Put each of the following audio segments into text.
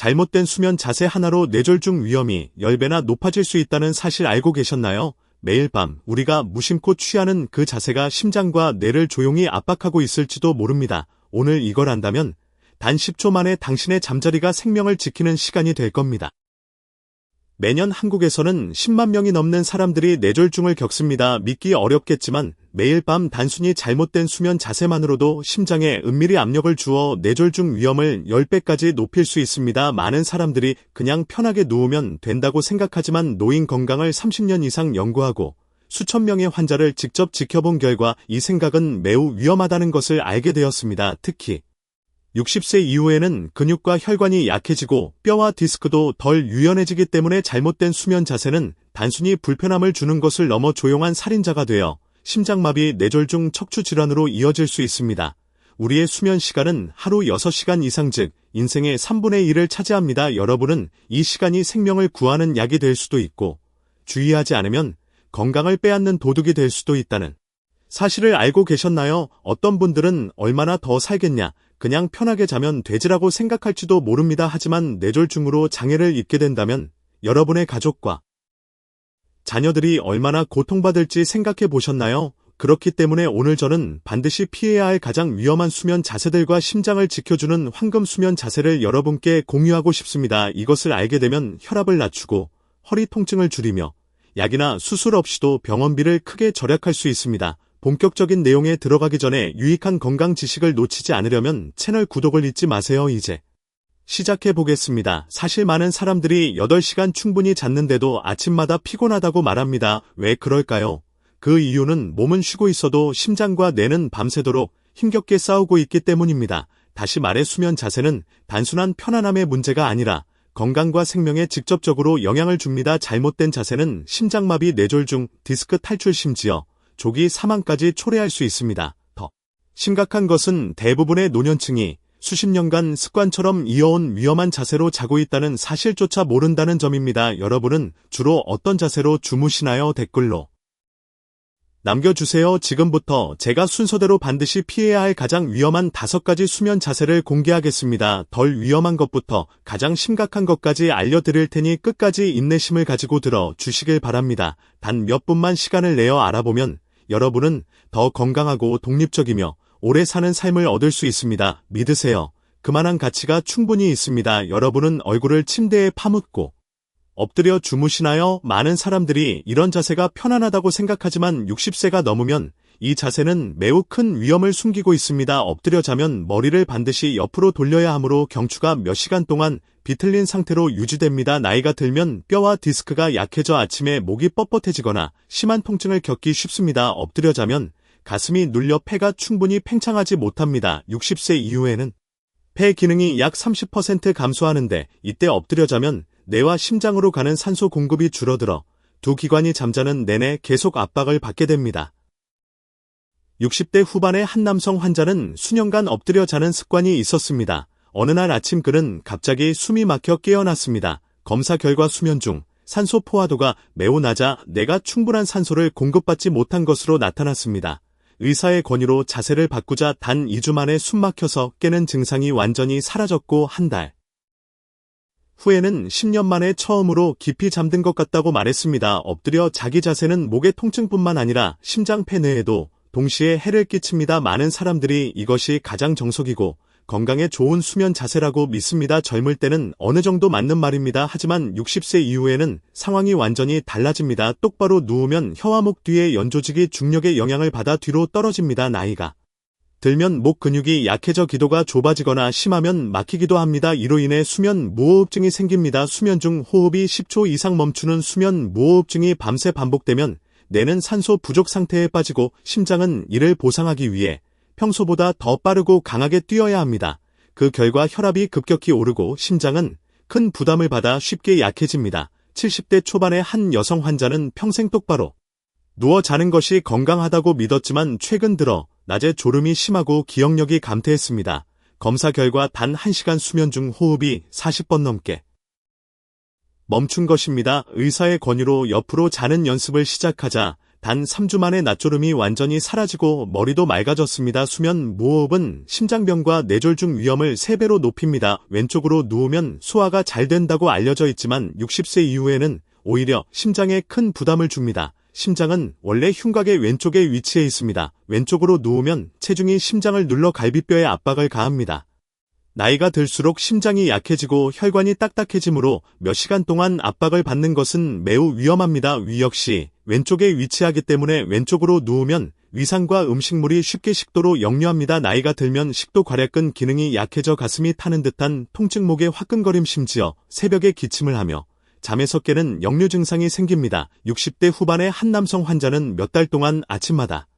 잘못된 수면 자세 하나로 뇌졸중 위험이 10배나 높아질 수 있다는 사실 알고 계셨나요? 매일 밤 우리가 무심코 취하는 그 자세가 심장과 뇌를 조용히 압박하고 있을지도 모릅니다. 오늘 이걸 안다면 단 10초 만에 당신의 잠자리가 생명을 지키는 시간이 될 겁니다. 매년 한국에서는 10만 명이 넘는 사람들이 뇌졸중을 겪습니다. 믿기 어렵겠지만 매일 밤 단순히 잘못된 수면 자세만으로도 심장에 은밀히 압력을 주어 뇌졸중 위험을 10배까지 높일 수 있습니다. 많은 사람들이 그냥 편하게 누우면 된다고 생각하지만 노인 건강을 30년 이상 연구하고 수천 명의 환자를 직접 지켜본 결과 이 생각은 매우 위험하다는 것을 알게 되었습니다. 특히 60세 이후에는 근육과 혈관이 약해지고 뼈와 디스크도 덜 유연해지기 때문에 잘못된 수면 자세는 단순히 불편함을 주는 것을 넘어 조용한 살인자가 되어 심장마비, 뇌졸중, 척추 질환으로 이어질 수 있습니다. 우리의 수면 시간은 하루 6시간 이상 즉 인생의 3분의 1을 차지합니다. 여러분은 이 시간이 생명을 구하는 약이 될 수도 있고 주의하지 않으면 건강을 빼앗는 도둑이 될 수도 있다는 사실을 알고 계셨나요? 어떤 분들은 얼마나 더 살겠냐, 그냥 편하게 자면 되지라고 생각할지도 모릅니다. 하지만 뇌졸중으로 장애를 입게 된다면 여러분의 가족과 자녀들이 얼마나 고통받을지 생각해 보셨나요? 그렇기 때문에 오늘 저는 반드시 피해야 할 가장 위험한 수면 자세들과 심장을 지켜주는 황금 수면 자세를 여러분께 공유하고 싶습니다. 이것을 알게 되면 혈압을 낮추고 허리 통증을 줄이며 약이나 수술 없이도 병원비를 크게 절약할 수 있습니다. 본격적인 내용에 들어가기 전에 유익한 건강 지식을 놓치지 않으려면 채널 구독을 잊지 마세요 이제. 시작해 보겠습니다. 사실 많은 사람들이 8시간 충분히 잤는데도 아침마다 피곤하다고 말합니다. 왜 그럴까요? 그 이유는 몸은 쉬고 있어도 심장과 뇌는 밤새도록 힘겹게 싸우고 있기 때문입니다. 다시 말해 수면 자세는 단순한 편안함의 문제가 아니라 건강과 생명에 직접적으로 영향을 줍니다. 잘못된 자세는 심장마비, 뇌졸중, 디스크 탈출 심지어 조기 사망까지 초래할 수 있습니다. 더 심각한 것은 대부분의 노년층이 수십 년간 습관처럼 이어온 위험한 자세로 자고 있다는 사실조차 모른다는 점입니다. 여러분은 주로 어떤 자세로 주무시나요? 댓글로 남겨주세요. 지금부터 제가 순서대로 반드시 피해야 할 가장 위험한 다섯 가지 수면 자세를 공개하겠습니다. 덜 위험한 것부터 가장 심각한 것까지 알려드릴 테니 끝까지 인내심을 가지고 들어 주시길 바랍니다. 단 몇 분만 시간을 내어 알아보면 여러분은 더 건강하고 독립적이며 오래 사는 삶을 얻을 수 있습니다. 믿으세요. 그만한 가치가 충분히 있습니다. 여러분은 얼굴을 침대에 파묻고 엎드려 주무시나요? 많은 사람들이 이런 자세가 편안하다고 생각하지만 60세가 넘으면 이 자세는 매우 큰 위험을 숨기고 있습니다. 엎드려 자면 머리를 반드시 옆으로 돌려야 하므로 경추가 몇 시간 동안 비틀린 상태로 유지됩니다. 나이가 들면 뼈와 디스크가 약해져 아침에 목이 뻣뻣해지거나 심한 통증을 겪기 쉽습니다. 엎드려 자면 가슴이 눌려 폐가 충분히 팽창하지 못합니다. 60세 이후에는 폐 기능이 약 30% 감소하는데 이때 엎드려 자면 뇌와 심장으로 가는 산소 공급이 줄어들어 두 기관이 잠자는 내내 계속 압박을 받게 됩니다. 60대 후반의 한 남성 환자는 수년간 엎드려 자는 습관이 있었습니다. 어느 날 아침 그는 갑자기 숨이 막혀 깨어났습니다. 검사 결과 수면 중 산소 포화도가 매우 낮아 내가 충분한 산소를 공급받지 못한 것으로 나타났습니다. 의사의 권유로 자세를 바꾸자 단 2주 만에 숨 막혀서 깨는 증상이 완전히 사라졌고 한 달. 후에는 10년 만에 처음으로 깊이 잠든 것 같다고 말했습니다. 엎드려 자기 자세는 목의 통증뿐만 아니라 심장 폐뇌에도 동시에 해를 끼칩니다. 많은 사람들이 이것이 가장 정석이고 건강에 좋은 수면 자세라고 믿습니다. 젊을 때는 어느 정도 맞는 말입니다. 하지만 60세 이후에는 상황이 완전히 달라집니다. 똑바로 누우면 혀와 목 뒤의 연조직이 중력의 영향을 받아 뒤로 떨어집니다. 나이가 들면 목 근육이 약해져 기도가 좁아지거나 심하면 막히기도 합니다. 이로 인해 수면 무호흡증이 생깁니다. 수면 중 호흡이 10초 이상 멈추는 수면 무호흡증이 밤새 반복되면 뇌는 산소 부족 상태에 빠지고 심장은 이를 보상하기 위해 평소보다 더 빠르고 강하게 뛰어야 합니다. 그 결과 혈압이 급격히 오르고 심장은 큰 부담을 받아 쉽게 약해집니다. 70대 초반의 한 여성 환자는 평생 똑바로 누워 자는 것이 건강하다고 믿었지만 최근 들어 낮에 졸음이 심하고 기억력이 감퇴했습니다. 검사 결과 단 1시간 수면 중 호흡이 40번 넘게 멈춘 것입니다. 의사의 권유로 옆으로 자는 연습을 시작하자 단 3주 만에 낮조름이 완전히 사라지고 머리도 맑아졌습니다. 수면 무호흡은 심장병과 뇌졸중 위험을 3배로 높입니다. 왼쪽으로 누우면 소화가 잘 된다고 알려져 있지만 60세 이후에는 오히려 심장에 큰 부담을 줍니다. 심장은 원래 흉곽의 왼쪽에 위치해 있습니다. 왼쪽으로 누우면 체중이 심장을 눌러 갈비뼈에 압박을 가합니다. 나이가 들수록 심장이 약해지고 혈관이 딱딱해지므로 몇 시간 동안 압박을 받는 것은 매우 위험합니다. 위 역시 왼쪽에 위치하기 때문에 왼쪽으로 누우면 위산과 음식물이 쉽게 식도로 역류합니다. 나이가 들면 식도 괄약근 기능이 약해져 가슴이 타는 듯한 통증 목에 화끈거림 심지어 새벽에 기침을 하며 잠에서 깨는 역류 증상이 생깁니다. 60대 후반의 한 남성 환자는 몇 달 동안 아침마다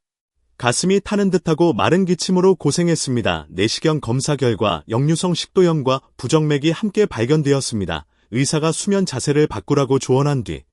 가슴이 타는 듯하고 마른 기침으로 고생했습니다. 내시경 검사 결과 역류성 식도염과 부정맥이 함께 발견되었습니다. 의사가 수면 자세를 바꾸라고 조언한 뒤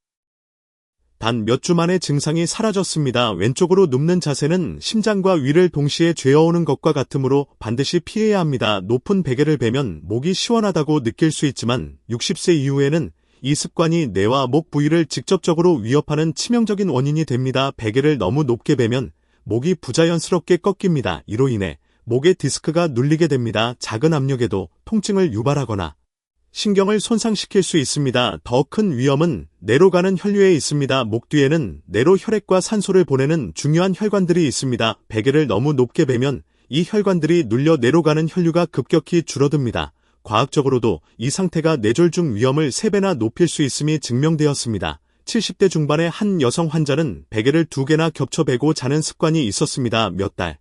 단 몇 주 만에 증상이 사라졌습니다. 왼쪽으로 눕는 자세는 심장과 위를 동시에 죄어오는 것과 같으므로 반드시 피해야 합니다. 높은 베개를 베면 목이 시원하다고 느낄 수 있지만 60세 이후에는 이 습관이 뇌와 목 부위를 직접적으로 위협하는 치명적인 원인이 됩니다. 베개를 너무 높게 베면 목이 부자연스럽게 꺾입니다. 이로 인해 목의 디스크가 눌리게 됩니다. 작은 압력에도 통증을 유발하거나 신경을 손상시킬 수 있습니다. 더 큰 위험은 뇌로 가는 혈류에 있습니다. 목 뒤에는 뇌로 혈액과 산소를 보내는 중요한 혈관들이 있습니다. 베개를 너무 높게 베면 이 혈관들이 눌려 뇌로 가는 혈류가 급격히 줄어듭니다. 과학적으로도 이 상태가 뇌졸중 위험을 3배나 높일 수 있음이 증명되었습니다. 70대 중반의 한 여성 환자는 베개를 두 개나 겹쳐 베고 자는 습관이 있었습니다. 몇 달.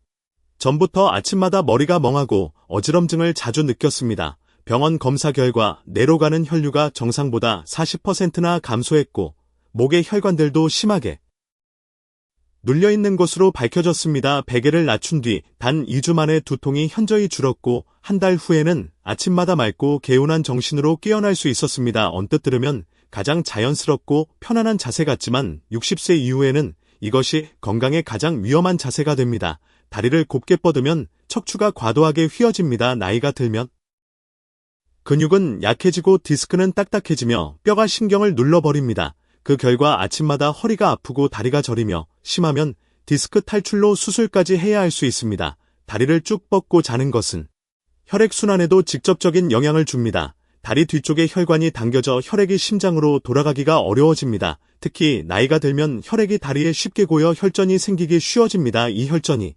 전부터 아침마다 머리가 멍하고 어지럼증을 자주 느꼈습니다. 병원 검사 결과 뇌로 가는 혈류가 정상보다 40%나 감소했고 목의 혈관들도 심하게 눌려 있는 것으로 밝혀졌습니다. 베개를 낮춘 뒤 단 2주 만에 두통이 현저히 줄었고 한 달 후에는 아침마다 맑고 개운한 정신으로 깨어날 수 있었습니다. 언뜻 들으면 가장 자연스럽고 편안한 자세 같지만 60세 이후에는 이것이 건강에 가장 위험한 자세가 됩니다. 다리를 곱게 뻗으면 척추가 과도하게 휘어집니다. 나이가 들면 근육은 약해지고 디스크는 딱딱해지며 뼈가 신경을 눌러버립니다. 그 결과 아침마다 허리가 아프고 다리가 저리며 심하면 디스크 탈출로 수술까지 해야 할 수 있습니다. 다리를 쭉 뻗고 자는 것은 혈액순환에도 직접적인 영향을 줍니다. 다리 뒤쪽에 혈관이 당겨져 혈액이 심장으로 돌아가기가 어려워집니다. 특히 나이가 들면 혈액이 다리에 쉽게 고여 혈전이 생기기 쉬워집니다. 이 혈전이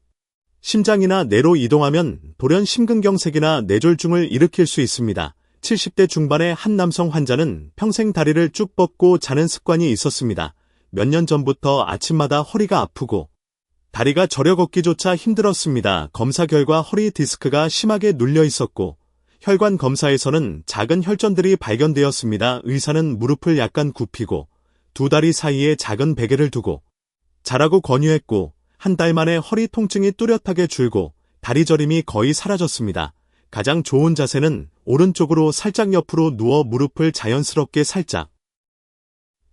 심장이나 뇌로 이동하면 돌연 심근경색이나 뇌졸중을 일으킬 수 있습니다. 70대 중반의 한 남성 환자는 평생 다리를 쭉 뻗고 자는 습관이 있었습니다. 몇 년 전부터 아침마다 허리가 아프고 다리가 저려 걷기조차 힘들었습니다. 검사 결과 허리 디스크가 심하게 눌려 있었고 혈관 검사에서는 작은 혈전들이 발견되었습니다. 의사는 무릎을 약간 굽히고 두 다리 사이에 작은 베개를 두고 자라고 권유했고 한 달 만에 허리 통증이 뚜렷하게 줄고 다리 저림이 거의 사라졌습니다. 가장 좋은 자세는 오른쪽으로 살짝 옆으로 누워 무릎을 자연스럽게 살짝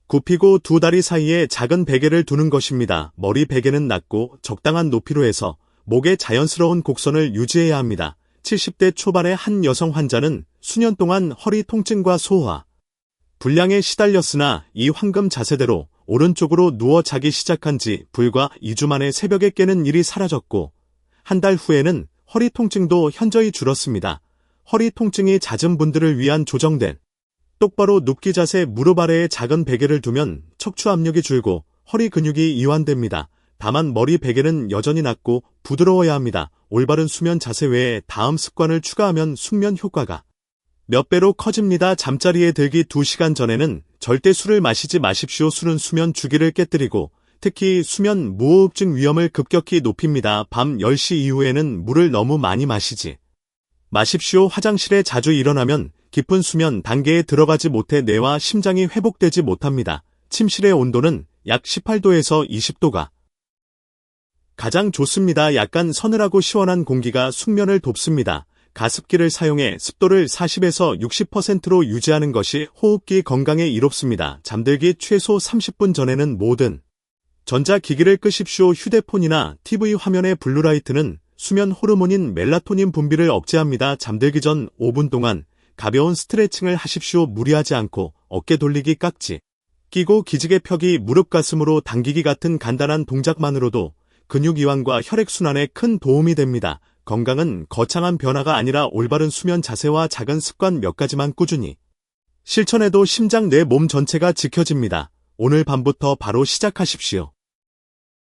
굽히고 두 다리 사이에 작은 베개를 두는 것입니다. 머리 베개는 낮고 적당한 높이로 해서 목에 자연스러운 곡선을 유지해야 합니다. 70대 초반의 한 여성 환자는 수년 동안 허리 통증과 소화, 불량에 시달렸으나 이 황금 자세대로 오른쪽으로 누워 자기 시작한 지 불과 2주 만에 새벽에 깨는 일이 사라졌고 한 달 후에는 허리 통증도 현저히 줄었습니다. 허리 통증이 잦은 분들을 위한 조정된 똑바로 눕기 자세 무릎 아래에 작은 베개를 두면 척추 압력이 줄고 허리 근육이 이완됩니다. 다만 머리 베개는 여전히 낮고 부드러워야 합니다. 올바른 수면 자세 외에 다음 습관을 추가하면 숙면 효과가 몇 배로 커집니다. 잠자리에 들기 2시간 전에는 절대 술을 마시지 마십시오. 술은 수면 주기를 깨뜨리고 특히 수면 무호흡증 위험을 급격히 높입니다. 밤 10시 이후에는 물을 너무 많이 마시지 마십시오. 화장실에 자주 일어나면 깊은 수면 단계에 들어가지 못해 뇌와 심장이 회복되지 못합니다. 침실의 온도는 약 18도에서 20도가 가장 좋습니다. 약간 서늘하고 시원한 공기가 숙면을 돕습니다. 가습기를 사용해 습도를 40에서 60%로 유지하는 것이 호흡기 건강에 이롭습니다. 잠들기 최소 30분 전에는 모든 전자기기를 끄십시오. 휴대폰이나 TV 화면의 블루라이트는 수면 호르몬인 멜라토닌 분비를 억제합니다. 잠들기 전 5분 동안 가벼운 스트레칭을 하십시오. 무리하지 않고 어깨 돌리기 깍지. 끼고 기지개 펴기 무릎 가슴으로 당기기 같은 간단한 동작만으로도 근육 이완과 혈액순환에 큰 도움이 됩니다. 건강은 거창한 변화가 아니라 올바른 수면 자세와 작은 습관 몇 가지만 꾸준히 실천해도 심장 내 몸 전체가 지켜집니다. 오늘 밤부터 바로 시작하십시오.